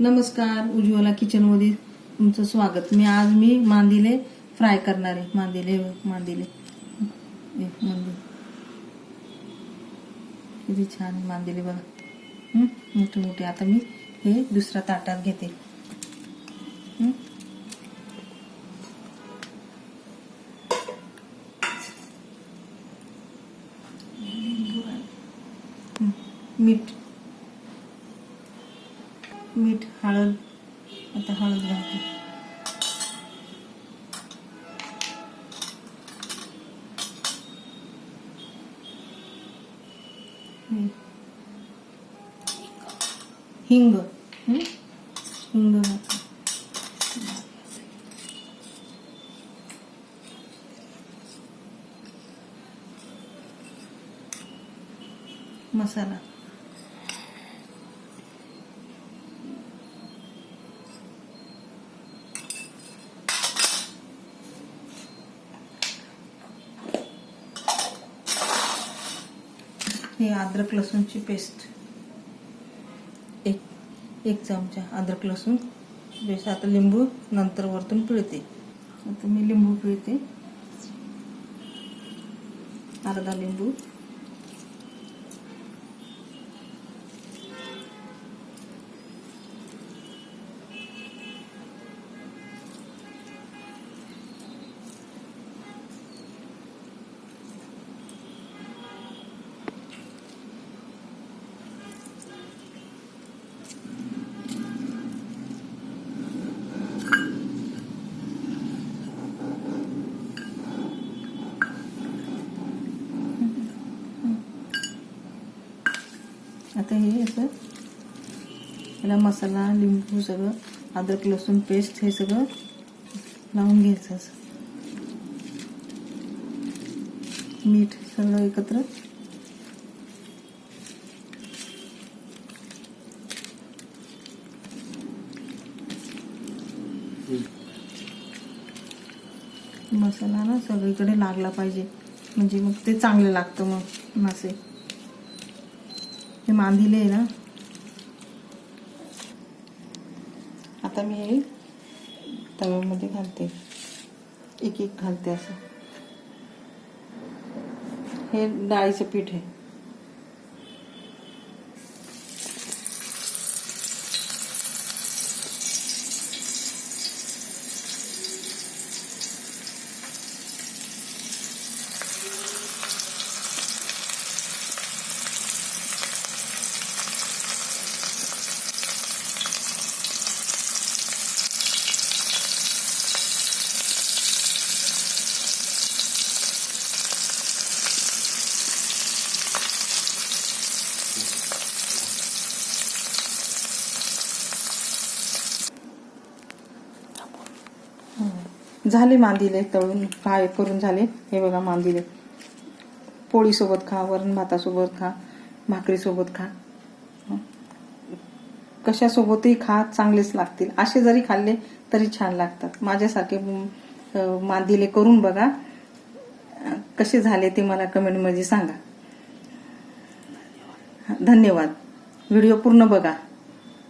नमस्कार उज्ज्वला किचनमध्ये तुमचं स्वागत. मी आज मी मांदिले फ्राय करणार आहे. मांदिले मांदिले. मांदिले किती छान मांदिले बघा. मोठे मोठे. आता मी हे दुसऱ्या ताटात घेते. मीठ. मीठ हळद आता हळद घालते हं. हिंग हं? हिंग घालते मसाला हे अद्रक लसूणची पेस्ट एक एक चमचा अद्रक लसूण. पेस्ट आता लिंबू नंतर वरतून पिळते. आता मी लिंबू पिळते. अर्धा लिंबू. आता हे असं याला मसाला लिंबू सगळं अद्रक लसूण पेस्ट हे सगळं लावून घ्यायचं असं. मीठ सगळं एकत्र. मसाला ना सगळीकडे लागला पाहिजे. म्हणजे मग ते चांगलं लागतं मग मासे हे मांदिले आहे ना. आता मी हे तव्यामध्ये घालते. एक एक घालते असं. हे डाळीचं पीठ आहे. झाले मांदिले तळून फ्राय करून झाले. हे बघा मांदिले. पोळीसोबत खा वरण भातासोबत खा भाकरीसोबत खा. कशासोबतही खा चांगलेच लागतील. असे जरी खाल्ले तरी छान लागतात. माझ्यासारखे मांदिले करून बघा. कसे झाले ते मला कमेंटमध्ये सांगा. धन्यवाद. व्हिडिओ पूर्ण बघा.